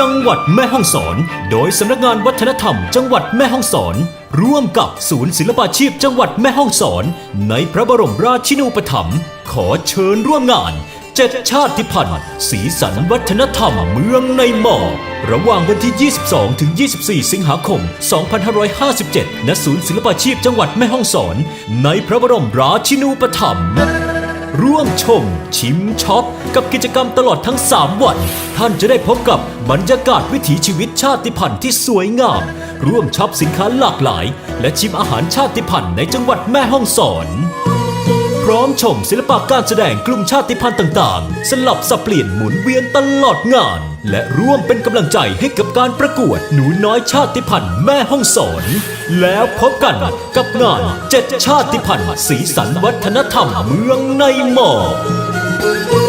จังหวัดแม่ฮ่องสอน โดยสำนักงานวัฒนธรรม จังหวัดแม่ฮ่องสอน ร่วมกับศูนย์ศิลปาชีพจังหวัดแม่ฮ่องสอน ในพระบรมราชินูปถัมภ์ขอเชิญร่วมงานเจ็ดชาติพันธุ์สีสันวัฒนธรรมเมืองในหมอกระหว่างวันที่ 22 ถึง 24 สิงหาคม 2557 ณ ศูนย์ศิลปาชีพจังหวัดแม่ฮ่องสอน ในพระบรมราชินูปถัมภ์ ร่วมชม ชิมช็อป กับกิจกรรมตลอดทั้ง 3 วัน ท่านจะได้พบกับบรรยากาศวิถีชีวิตชาติพันธุ์ที่สวยงาม ร่วมช็อปสินค้าหลากหลาย และชิมอาหารชาติพันธุ์ในจังหวัดแม่ฮ่องสอน พร้อมชมศิลปะการแสดงกลุ่มชาติพันธุ์ต่างๆ สลับสับเปลี่ยนหมุนเวียนตลอดงาน และร่วมเป็นกำลังใจให้กับการประกวดหนูน้อยชาติพันธุ์แม่ห้องสอน แล้วพบกันกับงานเจ็ดชาติพันธุ์สีสันวัฒนธรรมเมืองในหมอก